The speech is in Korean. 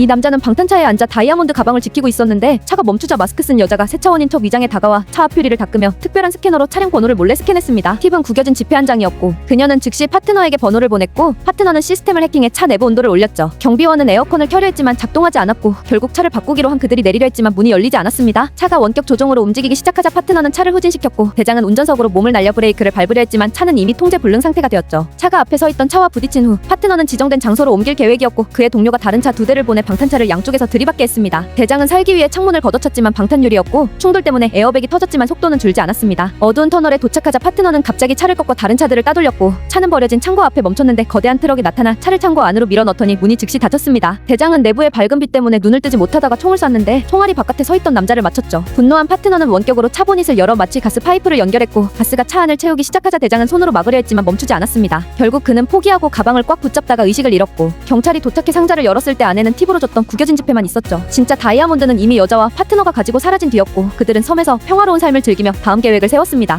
이 남자는 방탄차에 앉아 다이아몬드 가방을 지키고 있었는데 차가 멈추자 마스크 쓴 여자가 세차원인 척 위장에 다가와 차 앞 유리를 닦으며 특별한 스캐너로 차량 번호를 몰래 스캔했습니다. 팁은 구겨진 지폐 한 장이었고 그녀는 즉시 파트너에게 번호를 보냈고 파트너는 시스템을 해킹해 차 내부 온도를 올렸죠. 경비원은 에어컨을 켜려 했지만 작동하지 않았고 결국 차를 바꾸기로 한 그들이 내리려 했지만 문이 열리지 않았습니다. 차가 원격 조종으로 움직이기 시작하자 파트너는 차를 후진시켰고 대장은 운전석으로 몸을 날려 브레이크를 밟으려 했지만 차는 이미 통제 불능 상태가 되었죠. 차가 앞에 서 있던 차와 부딪힌 후 파트너는 지정된 장소로 옮길 계획이었고 그의 동료가 다른 차 두 대를 보내 방탄차를 양쪽에서 들이받게 했습니다. 대장은 살기 위해 창문을 걷어찼지만 방탄유리였고 충돌 때문에 에어백이 터졌지만 속도는 줄지 않았습니다. 어두운 터널에 도착하자 파트너는 갑자기 차를 꺾고 다른 차들을 따돌렸고 차는 버려진 창고 앞에 멈췄는데 거대한 트럭이 나타나 차를 창고 안으로 밀어넣더니 문이 즉시 닫혔습니다. 대장은 내부의 밝은 빛 때문에 눈을 뜨지 못하다가 총을 쐈는데 총알이 바깥에 서 있던 남자를 맞췄죠. 분노한 파트너는 원격으로 차 보닛을 열어 마치 가스 파이프를 연결했고 가스가 차 안을 채우기 시작하자 대장은 손으로 막으려 했지만 멈추지 않았습니다. 결국 그는 포기하고 가방을 꽉 붙잡다가 의식을 잃었고 경찰이 도착해 상자를 열었을 때 안에는 팁으로 줬던 구겨진 지폐만 있었죠. 진짜 다이아몬드는 이미 여자와 파트너가 가지고 사라진 뒤였고 그들은 섬에서 평화로운 삶을 즐기며 다음 계획을 세웠습니다.